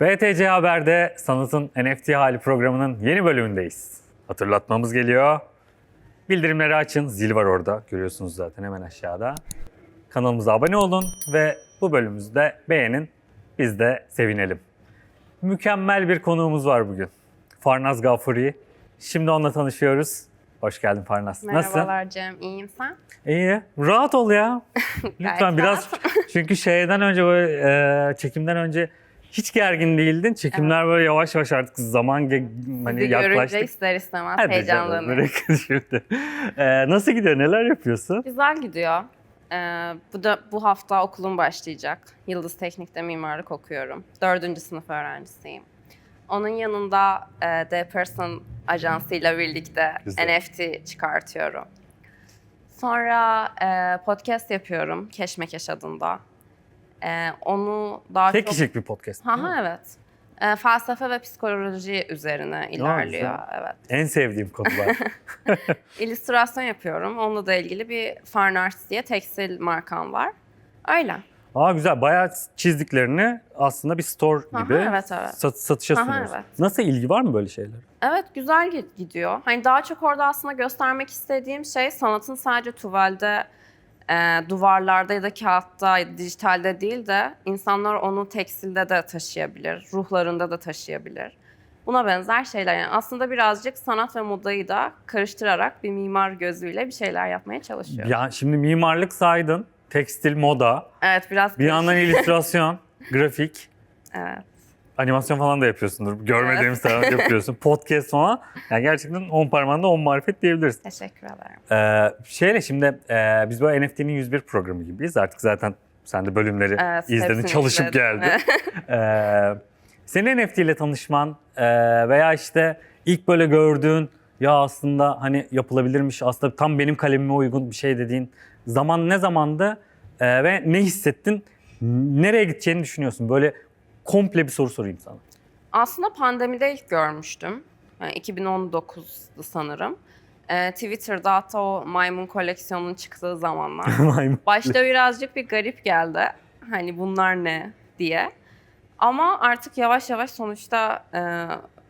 BTC Haber'de Sanatın NFT Hali programının yeni bölümündeyiz. Hatırlatmamız geliyor. Bildirimleri açın. Zil var orada. Görüyorsunuz zaten hemen aşağıda. Kanalımıza abone olun ve bu bölümümüzü de beğenin. Biz de sevinelim. Mükemmel bir konuğumuz var bugün. Farnaz Gafuri. Şimdi onunla tanışıyoruz. Hoş geldin Farnaz. Nasılsın? Merhabalar Cem, iyiyim sen? İyi. Rahat ol ya. Lütfen biraz çünkü şeyden önce böyle e, çekimden önce hiç gergin değildin. Çekimler böyle yavaş yavaş artık zaman ge- hani Sizi görünce yaklaştık. ister istemez Hadi canım, heyecanlanıyorum. bırak şimdi. E, nasıl gidiyor? Neler yapıyorsun? Güzel gidiyor. Ee, bu da bu hafta okulum başlayacak. Yıldız Teknik'te mimarlık okuyorum. Dördüncü sınıf öğrencisiyim. Onun yanında e, The Person ajansıyla birlikte Güzel. NFT çıkartıyorum. Sonra e, podcast yapıyorum Keşmekeş adında. E, onu daha Tek çok... kişilik bir podcast. Ha ha evet. E, felsefe ve psikoloji üzerine ilerliyor. güzel. Evet. En sevdiğim konular. İllüstrasyon yapıyorum. Onunla da ilgili bir Fine Arts diye tekstil markam var. Öyle. Aa güzel. Bayağı çizdiklerini aslında bir store Aha, gibi evet, evet. sat- satışa Aha, sunuyorsun. evet. Nasıl ilgi var mı böyle şeyler? Evet güzel gi- gidiyor. Hani daha çok orada aslında göstermek istediğim şey sanatın sadece tuvalde, e, duvarlarda ya da kağıtta, ya da dijitalde değil de insanlar onu tekstilde de taşıyabilir, ruhlarında da taşıyabilir. Buna benzer şeyler yani aslında birazcık sanat ve modayı da karıştırarak bir mimar gözüyle bir şeyler yapmaya çalışıyorum. Ya şimdi mimarlık saydın, tekstil, moda, Evet biraz bir yandan illüstrasyon, grafik, Evet. Animasyon falan da yapıyorsundur. Görmediğim sanat yapıyorsun. Podcast falan. Yani gerçekten 10 parmağında 10 marifet diyebiliriz. Teşekkür ederim. Ee, şeyle şimdi e, biz böyle NFT'nin 101 programı gibiyiz. Artık zaten sen de bölümleri Evet, izledin, çalışıp izledim. geldin. ee, senin NFT ile tanışman e, veya işte ilk böyle gördüğün ya aslında hani yapılabilirmiş aslında tam benim kalemime uygun bir şey dediğin zaman ne zamandı E, ve ne hissettin? Nereye gideceğini düşünüyorsun? Böyle komple bir soru sorayım sana. Aslında pandemide ilk görmüştüm. Yani 2019'du sanırım. Ee, Twitter'da hatta o maymun koleksiyonunun çıktığı zamanlar. Maymun. Başta birazcık bir garip geldi. Hani bunlar ne diye. Ama artık yavaş yavaş sonuçta e,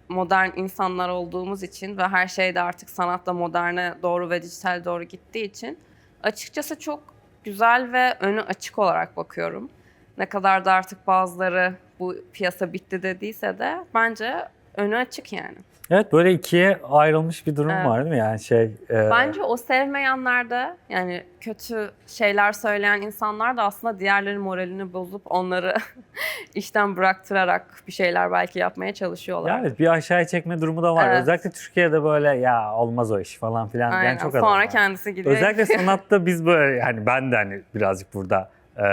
modern insanlar olduğumuz için ve her şey de artık sanatla moderne doğru ve dijital doğru gittiği için açıkçası çok güzel ve önü açık olarak bakıyorum. Ne kadar da artık bazıları bu piyasa bitti dediyse de bence önü açık yani. Evet böyle ikiye ayrılmış bir durum Evet. var değil mi? Yani şey e, Bence o sevmeyenler de yani kötü şeyler söyleyen insanlar da aslında diğerlerin moralini bozup onları işten bıraktırarak bir şeyler belki yapmaya çalışıyorlar. Ya evet bir aşağıya çekme durumu da var. Evet. Özellikle Türkiye'de böyle ya olmaz o iş falan filan Aynen. diyen çok adam Sonra kendisi gidiyor. Özellikle sanatta biz böyle yani ben de hani birazcık burada e,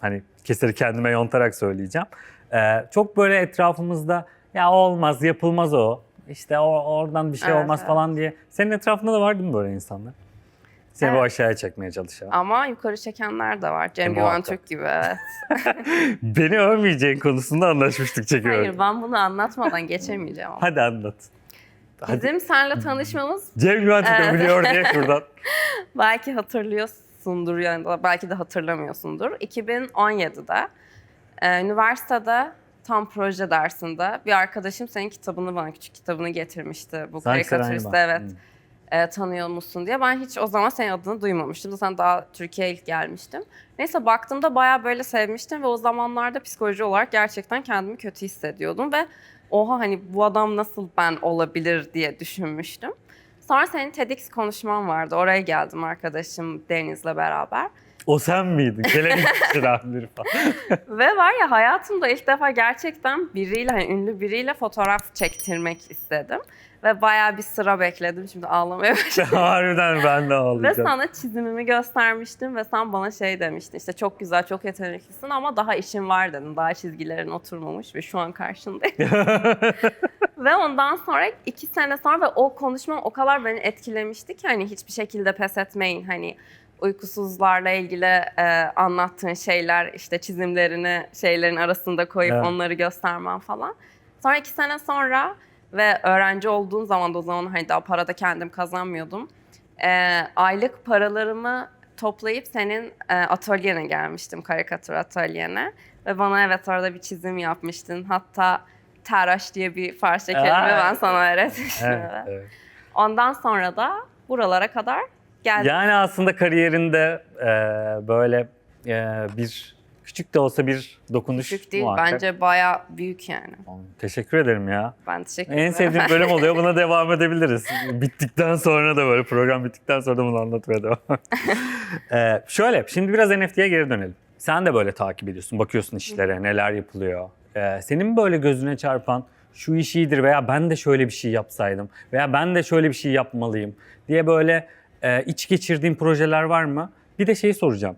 hani keseri kendime yontarak söyleyeceğim. E, çok böyle etrafımızda ya olmaz yapılmaz o. İşte o, oradan bir şey Evet, olmaz evet. falan diye. Senin etrafında da var değil mi böyle insanlar? Seni bu Evet. aşağıya çekmeye çalışan. Ama yukarı çekenler de var. Cem E, Güven muhakkak. Türk gibi evet. Beni övmeyeceğin konusunda anlaşmıştık çekiyorum. Hayır ben bunu anlatmadan geçemeyeceğim ama. Hadi anlat. Hadi. Bizim seninle tanışmamız Cem Güven Türk Evet. biliyor diye şuradan. belki hatırlıyorsundur yani da belki de hatırlamıyorsundur. 2017'de e, üniversitede tam proje dersinde bir arkadaşım senin kitabını bana küçük kitabını getirmişti. Bu Sanki karikatüristi evet Hmm. e, tanıyor musun diye. Ben hiç o zaman senin adını duymamıştım. Zaten daha Türkiye'ye ilk gelmiştim. Neyse baktığımda bayağı böyle sevmiştim ve o zamanlarda psikoloji olarak gerçekten kendimi kötü hissediyordum ve oha hani bu adam nasıl ben olabilir diye düşünmüştüm. Sonra senin TEDx konuşman vardı. Oraya geldim arkadaşım Deniz'le beraber. O sen miydin? Gelenek kişiler falan. Ve var ya hayatımda ilk defa gerçekten biriyle, hani ünlü biriyle fotoğraf çektirmek istedim. Ve bayağı bir sıra bekledim. Şimdi ağlamaya başladım. Harbiden ben de Ve ağlayacağım. sana çizimimi göstermiştim ve sen bana şey demiştin işte çok güzel çok yeteneklisin ama daha işin var dedin. Daha çizgilerin oturmamış ve şu an karşındayım. ve ondan sonra iki sene sonra ve o konuşma o kadar beni etkilemişti ki hani hiçbir şekilde pes etmeyin hani uykusuzlarla ilgili e, anlattığın şeyler işte çizimlerini şeylerin arasında koyup Evet. onları göstermen falan. Sonra iki sene sonra ve öğrenci olduğum zaman da o zaman hani daha para da kendim kazanmıyordum. Ee, aylık paralarımı toplayıp senin e, atölyene gelmiştim, karikatür atölyene. Ve bana evet orada bir çizim yapmıştın. Hatta teraş diye bir Farsça kelime ben sana öğretmiştim. Evet. evet. Ondan sonra da buralara kadar geldim. Yani aslında kariyerinde e, böyle e, bir küçük de olsa bir dokunuş Küçük değil muhakkak. bence bayağı büyük yani. Teşekkür ederim ya. Ben teşekkür En ederim. sevdiğim bölüm oluyor. Buna devam edebiliriz. Bittikten sonra da böyle program bittikten sonra da bunu anlatmaya devam. ee, şöyle şimdi biraz NFT'ye geri dönelim. Sen de böyle takip ediyorsun. Bakıyorsun işlere neler yapılıyor. Ee, senin böyle gözüne çarpan şu iş iyidir veya ben de şöyle bir şey yapsaydım veya ben de şöyle bir şey yapmalıyım diye böyle e, iç geçirdiğin projeler var mı? Bir de şeyi soracağım.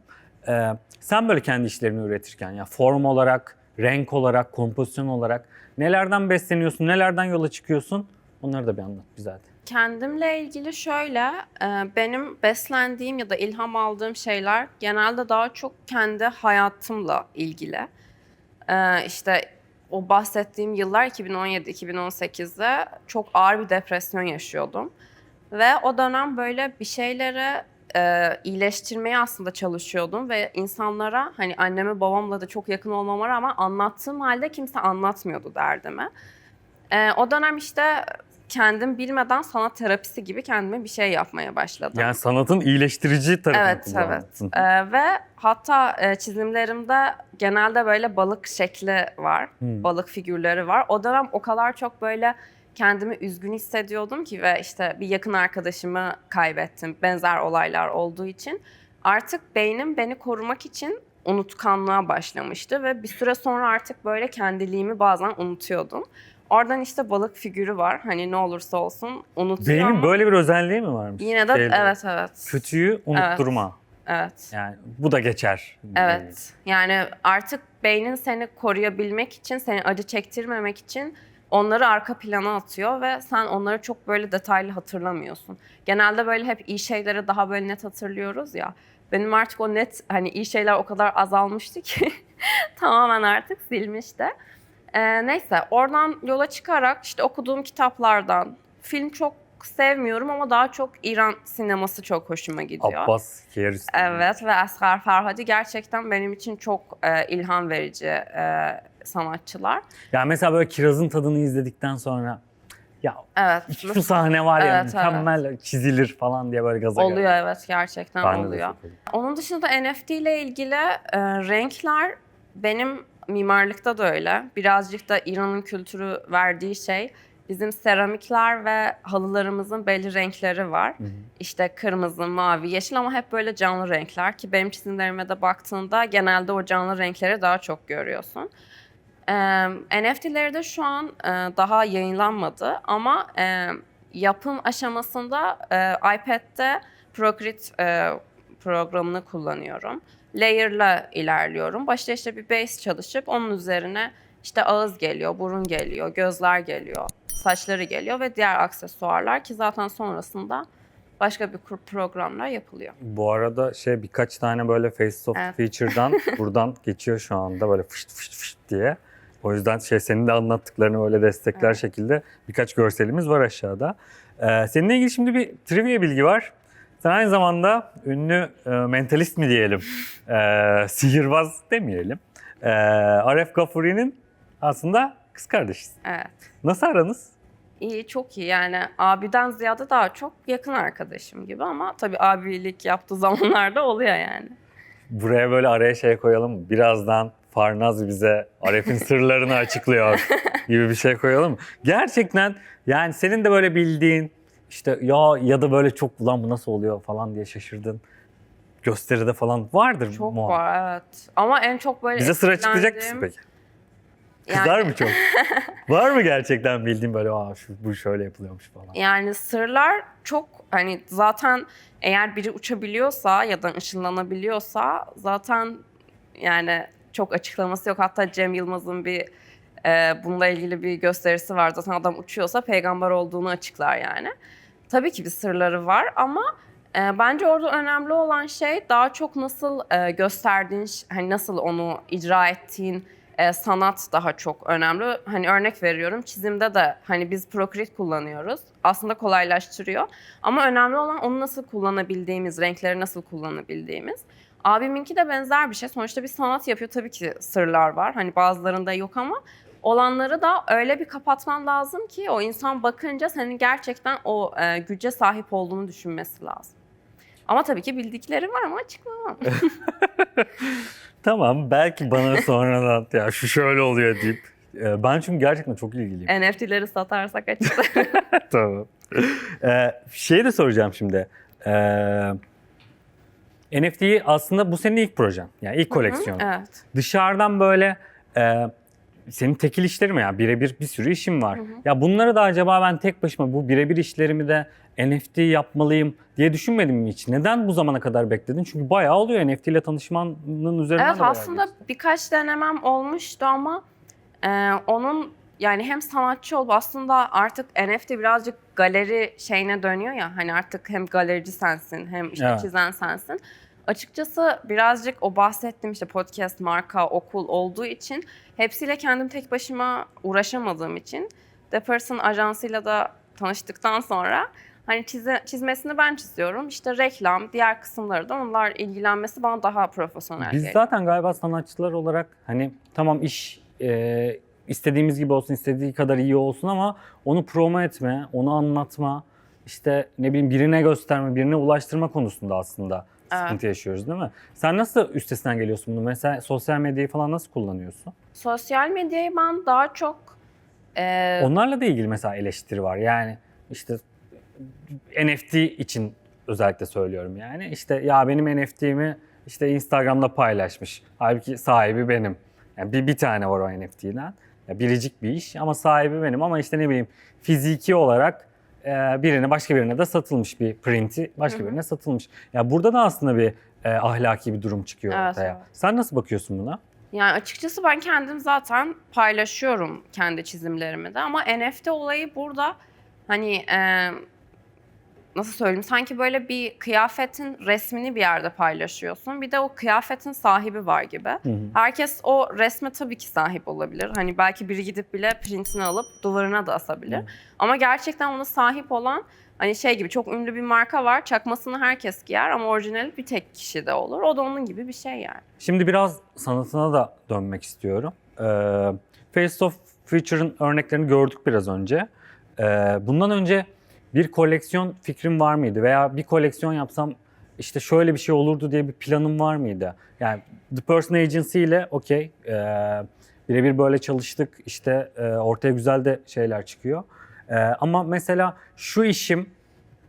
Ee, sen böyle kendi işlerini üretirken ya form olarak, renk olarak, kompozisyon olarak nelerden besleniyorsun, nelerden yola çıkıyorsun? Onları da bir anlat bize hadi. Kendimle ilgili şöyle, e, benim beslendiğim ya da ilham aldığım şeyler genelde daha çok kendi hayatımla ilgili. E, İşte o bahsettiğim yıllar 2017-2018'de çok ağır bir depresyon yaşıyordum. Ve o dönem böyle bir şeyleri e, iyileştirmeye aslında çalışıyordum ve insanlara hani anneme babamla da çok yakın olmama rağmen anlattığım halde kimse anlatmıyordu derdimi. E, o dönem işte kendim bilmeden sanat terapisi gibi kendime bir şey yapmaya başladım. Yani sanatın iyileştirici tarafını Evet, kullandın. evet. Ee, ve hatta e, çizimlerimde genelde böyle balık şekli var, Hmm. balık figürleri var. O dönem o kadar çok böyle kendimi üzgün hissediyordum ki ve işte bir yakın arkadaşımı kaybettim benzer olaylar olduğu için. Artık beynim beni korumak için unutkanlığa başlamıştı ve bir süre sonra artık böyle kendiliğimi bazen unutuyordum. Oradan işte balık figürü var. Hani ne olursa olsun unutuyor Beynin ama böyle bir özelliği mi varmış? yine de Şeyde, evet evet. Kötüyü unutturma. Evet. Yani bu da geçer. Evet. Yani artık beynin seni koruyabilmek için, seni acı çektirmemek için onları arka plana atıyor ve sen onları çok böyle detaylı hatırlamıyorsun. Genelde böyle hep iyi şeyleri daha böyle net hatırlıyoruz ya. Benim artık o net hani iyi şeyler o kadar azalmıştı ki tamamen artık silmişti. Ee, neyse oradan yola çıkarak işte okuduğum kitaplardan film çok sevmiyorum ama daha çok İran sineması çok hoşuma gidiyor. Abbas Kiarostami. Evet ve Asghar Farhadi gerçekten benim için çok e, ilham verici e, sanatçılar. Yani mesela böyle kirazın tadını izledikten sonra ya Evet. şu sahne var ya Evet, evet. mükemmel çizilir falan diye böyle gaza Oluyor evet gerçekten Ben oluyor. Onun dışında NFT ile ilgili e, renkler benim mimarlıkta da öyle. Birazcık da İran'ın kültürü verdiği şey bizim seramikler ve halılarımızın belli renkleri var. Hı hı. İşte kırmızı, mavi, yeşil ama hep böyle canlı renkler ki benim çizimlerime de baktığında genelde o canlı renkleri daha çok görüyorsun. Ee, NFT'leri şu an e, daha yayınlanmadı ama e, yapım aşamasında e, iPad'de Procreate e, programını kullanıyorum. Layer'la ilerliyorum. Başta işte bir base çalışıp onun üzerine işte ağız geliyor, burun geliyor, gözler geliyor, saçları geliyor ve diğer aksesuarlar ki zaten sonrasında başka bir programla yapılıyor. Bu arada şey birkaç tane böyle Face of Evet. Feature'dan buradan geçiyor şu anda böyle fışt fışt fışt diye. O yüzden şey senin de anlattıklarını böyle destekler Evet. şekilde birkaç görselimiz var aşağıda. Ee, seninle ilgili şimdi bir trivia bilgi var. Sen aynı zamanda ünlü e, mentalist mi diyelim, e, sihirbaz demeyelim. E, Aref Gafuri'nin aslında kız kardeşisin. Evet. Nasıl aranız? İyi, çok iyi. Yani abiden ziyade daha çok yakın arkadaşım gibi ama tabii abilik yaptığı zamanlarda oluyor yani. Buraya böyle araya şey koyalım? Birazdan Farnaz bize Aref'in sırlarını açıklıyor gibi bir şey koyalım mı? Gerçekten yani senin de böyle bildiğin işte ya ya da böyle çok ulan bu nasıl oluyor falan diye şaşırdın. Gösteride falan vardır Çok muhakkak. var evet. Ama en çok böyle Bize sıra açıklayacak mısın peki? Kızlar Yani- mı çok? Var mı gerçekten bildiğin böyle Aa, şu, bu şöyle yapılıyormuş falan? Yani sırlar çok hani zaten eğer biri uçabiliyorsa ya da ışınlanabiliyorsa zaten yani çok açıklaması yok. Hatta Cem Yılmaz'ın bir e, bununla ilgili bir gösterisi var. Zaten adam uçuyorsa peygamber olduğunu açıklar yani. Tabii ki bir sırları var ama e, bence orada önemli olan şey daha çok nasıl e, gösterdiğin, hani nasıl onu icra ettiğin e, sanat daha çok önemli. Hani örnek veriyorum çizimde de hani biz Procreate kullanıyoruz. Aslında kolaylaştırıyor. Ama önemli olan onu nasıl kullanabildiğimiz, renkleri nasıl kullanabildiğimiz. Abiminki de benzer bir şey. Sonuçta bir sanat yapıyor. Tabii ki sırlar var. Hani bazılarında yok ama olanları da öyle bir kapatman lazım ki o insan bakınca senin gerçekten o e, güce sahip olduğunu düşünmesi lazım. Ama tabii ki bildikleri var ama açıklamam. Tamam belki bana sonradan ya şu şöyle oluyor deyip. e, Ben çünkü gerçekten çok ilgiliyim. NFT'leri satarsak açıkçası. tamam. Ee, şey de soracağım şimdi. Ee, NFT'yi aslında bu senin ilk projen. Yani ilk koleksiyon. evet. Dışarıdan böyle e, senin tekil işlerin mi ya? Birebir bir sürü işim var. Ya bunları da acaba ben tek başıma bu birebir işlerimi de NFT yapmalıyım diye düşünmedim mi hiç? Neden bu zamana kadar bekledin? Çünkü bayağı oluyor NFT ile tanışmanın üzerinden Evet aslında geçti. birkaç denemem olmuştu ama e, onun yani hem sanatçı olup aslında artık NFT birazcık galeri şeyine dönüyor ya hani artık hem galerici sensin hem işte Evet. çizen sensin. Açıkçası birazcık o bahsettiğim işte podcast, marka, okul olduğu için hepsiyle kendim tek başıma uğraşamadığım için The Person ajansıyla da tanıştıktan sonra hani çize, çizmesini ben çiziyorum. İşte reklam, diğer kısımları da onlar ilgilenmesi bana daha profesyonel Biz geliyor. zaten galiba sanatçılar olarak hani tamam iş e, istediğimiz gibi olsun, istediği kadar iyi olsun ama onu promo etme, onu anlatma, işte ne bileyim birine gösterme, birine ulaştırma konusunda aslında. Sıkıntı yaşıyoruz değil mi? Sen nasıl üstesinden geliyorsun bunu? Mesela sosyal medyayı falan nasıl kullanıyorsun? Sosyal medyayı ben daha çok e, Onlarla da ilgili mesela eleştiri var. Yani işte NFT için özellikle söylüyorum yani. İşte ya benim NFT'mi işte Instagram'da paylaşmış. Halbuki sahibi benim. Yani bir, bir tane var o NFT'den. Ya biricik bir iş ama sahibi benim ama işte ne bileyim fiziki olarak birine başka birine de satılmış bir printi başka Hı hı. birine satılmış. Ya burada da aslında bir e, ahlaki bir durum çıkıyor Evet, ortaya. evet. Sen nasıl bakıyorsun buna? yani açıkçası ben kendim zaten paylaşıyorum kendi çizimlerimi de ama NFT olayı burada hani e, nasıl söyleyeyim sanki böyle bir kıyafetin resmini bir yerde paylaşıyorsun. Bir de o kıyafetin sahibi var gibi. Hı hı. Herkes o resme tabii ki sahip olabilir. Hani belki biri gidip bile printini alıp duvarına da asabilir. Hı. Ama gerçekten ona sahip olan hani şey gibi çok ünlü bir marka var. Çakmasını herkes giyer ama orijinali bir tek kişi de olur. O da onun gibi bir şey yani. Şimdi biraz sanatına da dönmek istiyorum. Ee, Face of Future'ın örneklerini gördük biraz önce. Ee, bundan önce bir koleksiyon fikrim var mıydı? Veya bir koleksiyon yapsam işte şöyle bir şey olurdu diye bir planım var mıydı? Yani The Person Agency ile okey ee, birebir böyle çalıştık. İşte ee, ortaya güzel de şeyler çıkıyor. Ee, ama mesela şu işim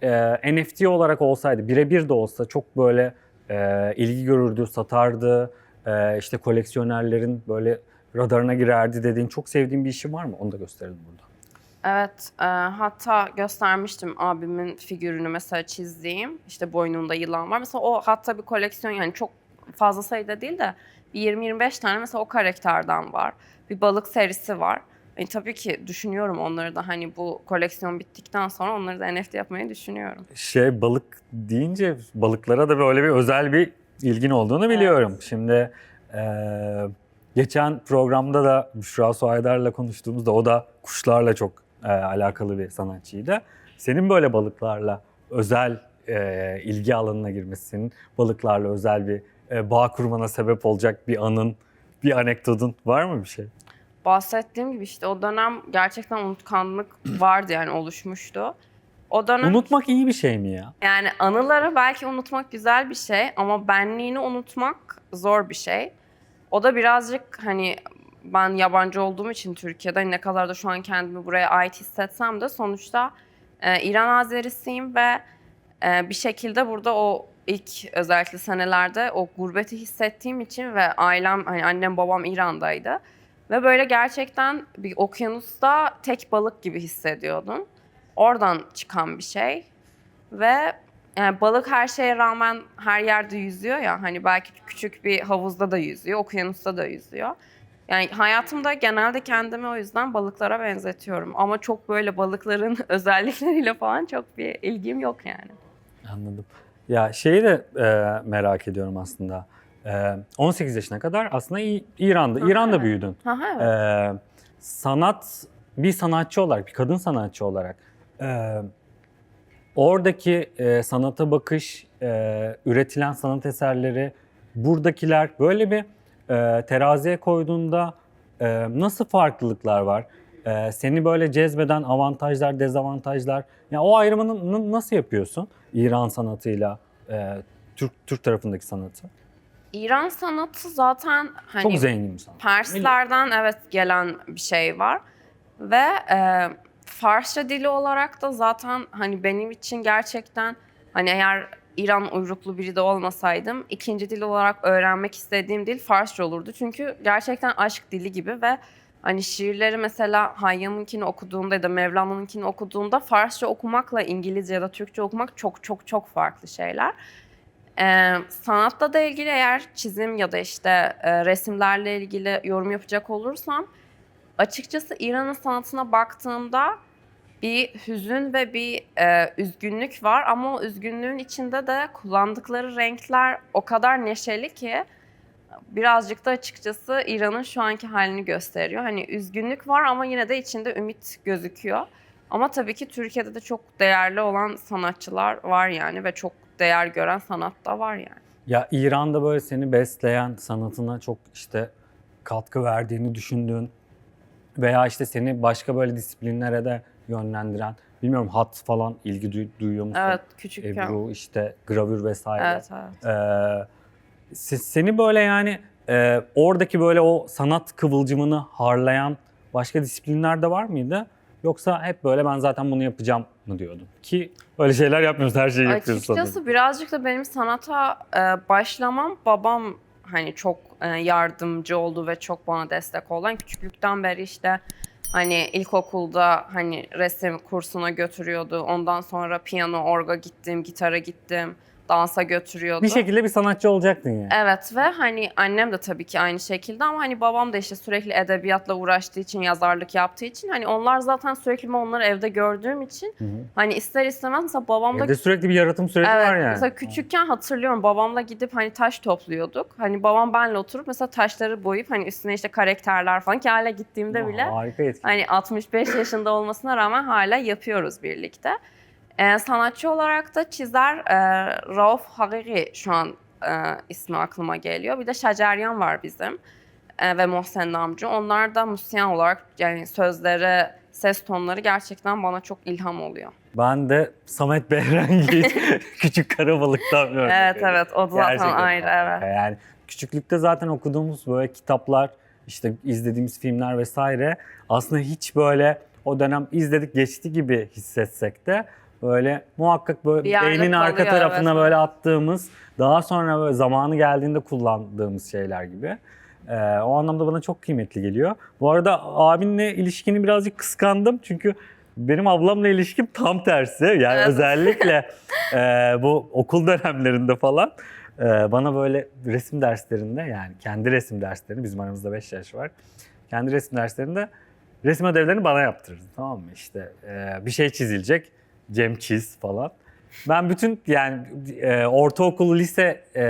e, NFT olarak olsaydı, birebir de olsa çok böyle e, ilgi görürdü, satardı. E, işte koleksiyonerlerin böyle radarına girerdi dediğin çok sevdiğin bir işin var mı? Onu da gösterelim burada. Evet, e, hatta göstermiştim abimin figürünü mesela çizdiğim. İşte boynunda yılan var. Mesela o hatta bir koleksiyon yani çok fazla sayıda değil de bir 20-25 tane mesela o karakterden var. Bir balık serisi var. E, tabii ki düşünüyorum onları da hani bu koleksiyon bittikten sonra onları da NFT yapmayı düşünüyorum. Şey balık deyince balıklara da böyle bir özel bir ilgin olduğunu biliyorum. Şimdi e, geçen programda da Büşra Suaydar'la konuştuğumuzda o da kuşlarla çok e, alakalı bir sanatçıydı. Senin böyle balıklarla özel e, ilgi alanına girmesi, senin balıklarla özel bir e, bağ kurmana sebep olacak bir anın, bir anekdotun var mı bir şey? Bahsettiğim gibi işte o dönem gerçekten unutkanlık vardı yani oluşmuştu. O dönem Unutmak iyi bir şey mi ya? Yani anıları belki unutmak güzel bir şey ama benliğini unutmak zor bir şey. O da birazcık hani ben yabancı olduğum için Türkiye'de ne kadar da şu an kendimi buraya ait hissetsem de sonuçta e, İran Azerisiyim ve e, bir şekilde burada o ilk özellikle senelerde o gurbeti hissettiğim için ve ailem hani annem babam İran'daydı. Ve böyle gerçekten bir okyanusta tek balık gibi hissediyordum. Oradan çıkan bir şey. Ve yani balık her şeye rağmen her yerde yüzüyor ya. Hani belki küçük bir havuzda da yüzüyor, okyanusta da yüzüyor. Yani hayatımda genelde kendimi o yüzden balıklara benzetiyorum. Ama çok böyle balıkların özellikleriyle falan çok bir ilgim yok yani. Anladım. Ya şeyi de e, merak ediyorum aslında. E, 18 yaşına kadar aslında İran'da, Aha, İran'da evet. büyüdün. Ha, evet. E, sanat, bir sanatçı olarak, bir kadın sanatçı olarak e, oradaki e, sanata bakış, e, üretilen sanat eserleri buradakiler böyle bir e, teraziye koyduğunda e, nasıl farklılıklar var? E, seni böyle cezbeden avantajlar, dezavantajlar. Ya o ayrımını nasıl yapıyorsun? İran sanatıyla e, Türk Türk tarafındaki sanatı. İran sanatı zaten hani Çok zengin bir sanat. Perslerden evet gelen bir şey var ve e, Farsça dili olarak da zaten hani benim için gerçekten hani eğer İran uyruklu biri de olmasaydım ikinci dil olarak öğrenmek istediğim dil Farsça olurdu. Çünkü gerçekten aşk dili gibi ve hani şiirleri mesela Hayyam'ınkini okuduğumda ya da Mevlana'nınkini okuduğumda Farsça okumakla İngilizce ya da Türkçe okumak çok çok çok farklı şeyler. Ee, sanatla da ilgili eğer çizim ya da işte e, resimlerle ilgili yorum yapacak olursam açıkçası İran'ın sanatına baktığımda bir hüzün ve bir e, üzgünlük var ama o üzgünlüğün içinde de kullandıkları renkler o kadar neşeli ki birazcık da açıkçası İran'ın şu anki halini gösteriyor. Hani üzgünlük var ama yine de içinde ümit gözüküyor. Ama tabii ki Türkiye'de de çok değerli olan sanatçılar var yani ve çok değer gören sanat da var yani. Ya İran'da böyle seni besleyen, sanatına çok işte katkı verdiğini düşündüğün veya işte seni başka böyle disiplinlere de yönlendiren, bilmiyorum hat falan ilgi duy- duyuyor musun? Evet küçükken. Ebru, işte gravür vesaire. Evet evet. Ee, se- seni böyle yani e, oradaki böyle o sanat kıvılcımını harlayan başka disiplinler de var mıydı? Yoksa hep böyle ben zaten bunu yapacağım mı diyordun? Ki öyle şeyler yapmıyorsun, her şeyi yapıyorsun Açıkçası sanırım. birazcık da benim sanata e, başlamam babam hani çok e, yardımcı oldu ve çok bana destek oldu. Yani küçüklükten beri işte hani ilkokulda hani resim kursuna götürüyordu. Ondan sonra piyano, orga gittim, gitara gittim, dansa götürüyordu. Bir şekilde bir sanatçı olacaktın yani. Evet ve hani annem de tabii ki aynı şekilde ama hani babam da işte sürekli edebiyatla uğraştığı için, yazarlık yaptığı için hani onlar zaten sürekli ben onları evde gördüğüm için Hı hı. hani ister istemez mesela babam da Evde sürekli bir yaratım süreci Evet, var yani. mesela küçükken hatırlıyorum babamla gidip hani taş topluyorduk. Hani babam benle oturup mesela taşları boyayıp hani üstüne işte karakterler falan ki hala gittiğimde Aa, bile Harika etki. hani 65 yaşında olmasına rağmen hala yapıyoruz birlikte. Ee, sanatçı olarak da çizer e, Rauf Hariri şu an e, ismi aklıma geliyor. Bir de Şaceryan var bizim e, ve Mohsen Namcı. Onlar da müzisyen olarak yani sözleri, ses tonları gerçekten bana çok ilham oluyor. Ben de Samet Behrengi küçük karabalıktan örnek Evet vereyim. evet o da zaten Gerçekten ayrı evet. Yani küçüklükte zaten okuduğumuz böyle kitaplar, işte izlediğimiz filmler vesaire aslında hiç böyle o dönem izledik geçti gibi hissetsek de böyle muhakkak böyle Bir yerde beynin arka kalıyor, tarafına evet. böyle attığımız daha sonra böyle zamanı geldiğinde kullandığımız şeyler gibi. Ee, o anlamda bana çok kıymetli geliyor. Bu arada abinle ilişkini birazcık kıskandım çünkü benim ablamla ilişkim tam tersi. Yani Evet. özellikle e, bu okul dönemlerinde falan e, bana böyle resim derslerinde yani kendi resim derslerini bizim aramızda 5 yaş var. Kendi resim derslerinde resim ödevlerini bana yaptırırdı tamam mı? İşte e, bir şey çizilecek Cem çiz falan. Ben bütün yani e, ortaokul, lise e,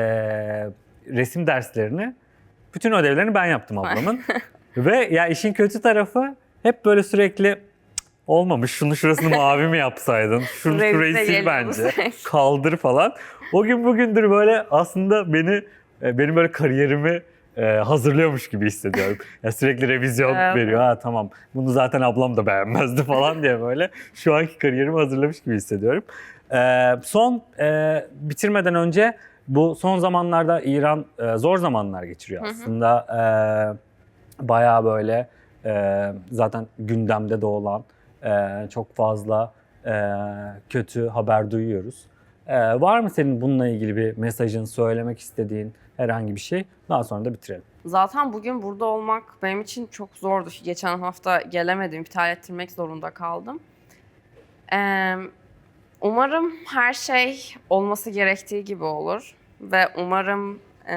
resim derslerini bütün ödevlerini ben yaptım ablamın. Ve ya işin kötü tarafı hep böyle sürekli "Cık, olmamış şunu şurasını mavi mi yapsaydın? Şunu şurayı sil bence. Kaldır falan. O gün bugündür böyle aslında beni e, benim böyle kariyerimi e, hazırlıyormuş gibi hissediyorum. Ya sürekli revizyon veriyor. Ha tamam bunu zaten ablam da beğenmezdi falan diye böyle şu anki kariyerimi hazırlamış gibi hissediyorum. E, son e, bitirmeden önce bu son zamanlarda İran e, zor zamanlar geçiriyor aslında. E, bayağı böyle e, zaten gündemde de olan e, çok fazla e, kötü haber duyuyoruz. E, var mı senin bununla ilgili bir mesajın, söylemek istediğin herhangi bir şey? Daha sonra da bitirelim. Zaten bugün burada olmak benim için çok zordu. Geçen hafta gelemedim, iptal ettirmek zorunda kaldım. Ee, umarım her şey olması gerektiği gibi olur ve umarım e,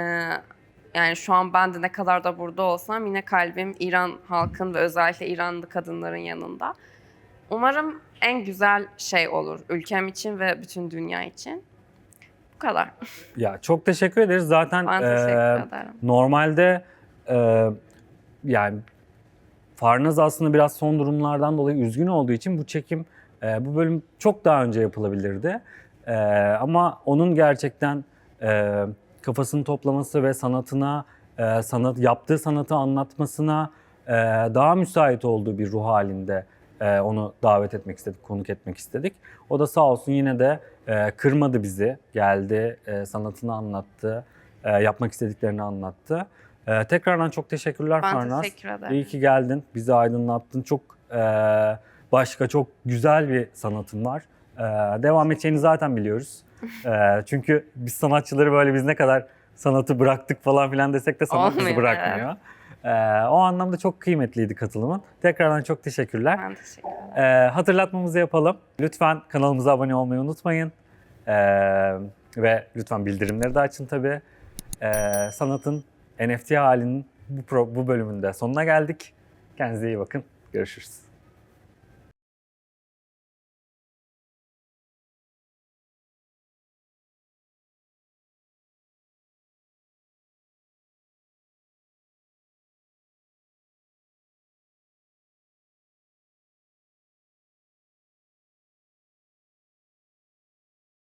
yani şu an ben de ne kadar da burada olsam yine kalbim İran halkın ve özellikle İranlı kadınların yanında. Umarım en güzel şey olur ülkem için ve bütün dünya için. Bu kadar. Ya çok teşekkür ederiz. Zaten Ben teşekkür ederim. Normalde e, yani Farnaz aslında biraz son durumlardan dolayı üzgün olduğu için bu çekim e, bu bölüm çok daha önce yapılabilirdi. E, ama onun gerçekten e, kafasını toplaması ve sanatına, e, sanat yaptığı sanatı anlatmasına e, daha müsait olduğu bir ruh halinde e, onu davet etmek istedik, konuk etmek istedik. O da sağ olsun yine de e, kırmadı bizi, geldi, e, sanatını anlattı, e, yapmak istediklerini anlattı. E, tekrardan çok teşekkürler Ben Farnaz. teşekkür ederim. İyi ki geldin, bizi aydınlattın. Çok e, başka, çok güzel bir sanatın var. E, devam edeceğini zaten biliyoruz. E, çünkü biz sanatçıları böyle biz ne kadar sanatı bıraktık falan filan desek de sanat bizi bırakmıyor. E, o anlamda çok kıymetliydi katılımın. Tekrardan çok teşekkürler. Ben teşekkür ederim. E, hatırlatmamızı yapalım. Lütfen kanalımıza abone olmayı unutmayın. E, ve lütfen bildirimleri de açın tabii. E, sanatın NFT halinin bu, pro- bu bölümünde sonuna geldik. Kendinize iyi bakın. Görüşürüz.